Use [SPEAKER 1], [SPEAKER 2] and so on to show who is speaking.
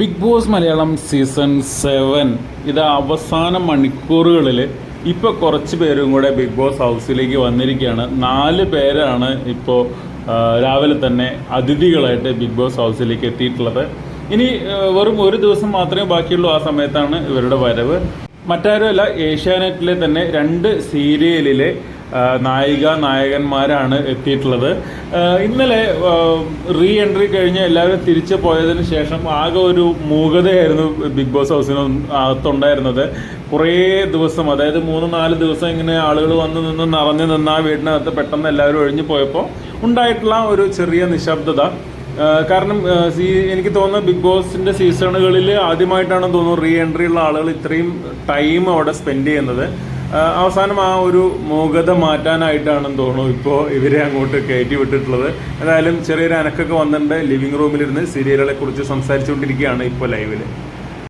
[SPEAKER 1] Big Boss Malayalam season seven. ഇത് അവസാന മണിക്കൂറുകളിൽ ഇപ്പോൾ കുറച്ച് പേരും കൂടെ ബിഗ് ബോസ് ഹൗസിലേക്ക് വന്നിരിക്കുകയാണ്. നാല് പേരാണ് ഇപ്പോൾ രാവിലെ തന്നെ അതിഥികളായിട്ട് ബിഗ് ബോസ് ഹൗസിലേക്ക് എത്തിയിട്ടുള്ളത്. ഇനി വെറും ഒരു ദിവസം മാത്രമേ ബാക്കിയുള്ളൂ ആ സമയത്താണ് ഇവരുടെ വരവ്. മറ്റാരുമല്ല ഏഷ്യാനെറ്റിലെ തന്നെ രണ്ട് സീരിയലിലെ നായിക നായകന്മാരാണ് എത്തിയിട്ടുള്ളത്. ഇന്നലെ റീ എൻട്രി കഴിഞ്ഞ് എല്ലാവരും തിരിച്ചു പോയതിന് ശേഷം ആകെ ഒരു മൂകതയായിരുന്നു ബിഗ് ബോസ് ഹൗസിന് അകത്തുണ്ടായിരുന്നത്. കുറേ ദിവസം അതായത് മൂന്ന് നാല് ദിവസം ഇങ്ങനെ ആളുകൾ വന്ന് നിന്ന് നിറഞ്ഞു നിന്ന് ആ വീടിനകത്ത് പെട്ടെന്ന് എല്ലാവരും ഒഴിഞ്ഞു പോയപ്പോൾ ഉണ്ടായിട്ടുള്ള ഒരു ചെറിയ നിശബ്ദത. കാരണം സീ എനിക്ക് തോന്നുന്നു ബിഗ് ബോസിന്റെ സീസണുകളിൽ ആദ്യമായിട്ടാണ് തോന്നുന്നു റീ എൻട്രി ഉള്ള ആളുകൾ ഇത്രയും ടൈം അവിടെ സ്പെൻഡ് ചെയ്യുന്നത്. അവസാനം ആ ഒരു മൂകത മാറ്റാനായിട്ടാണെന്ന് തോന്നുന്നു ഇപ്പോൾ ഇവരെ അങ്ങോട്ട് കയറ്റി വിട്ടിട്ടുള്ളത്. ഏതായാലും ചെറിയൊരു അനക്കൊക്കെ വന്നിട്ടുണ്ട്. ലിവിംഗ് റൂമിലിരുന്ന് സീരിയലുകളെ കുറിച്ച് സംസാരിച്ചുകൊണ്ടിരിക്കുകയാണ് ഇപ്പോൾ ലൈവിൽ